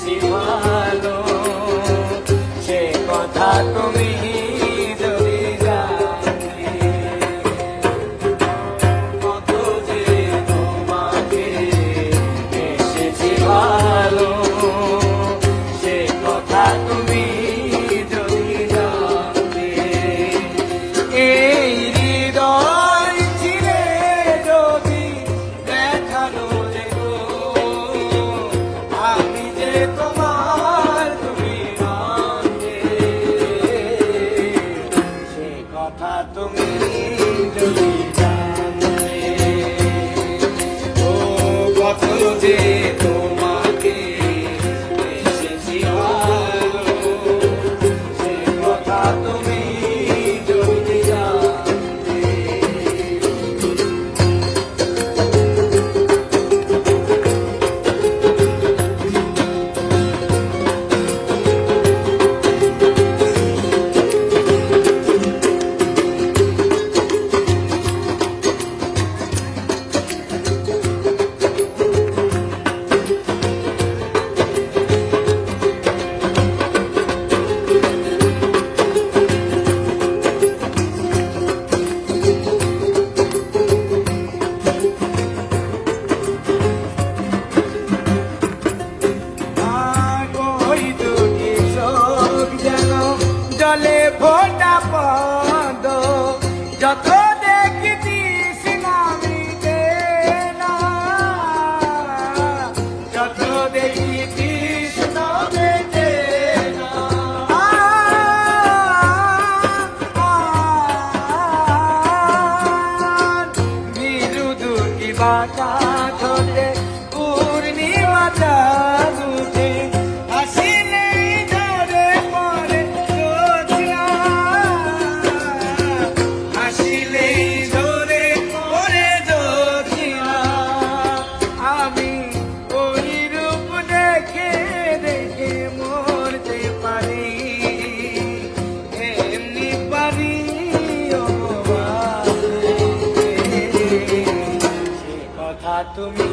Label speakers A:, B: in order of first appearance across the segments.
A: see why. কথা তুমি যদি জানো ও কত বলে ভোটা পদ যত তুমি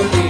A: I'll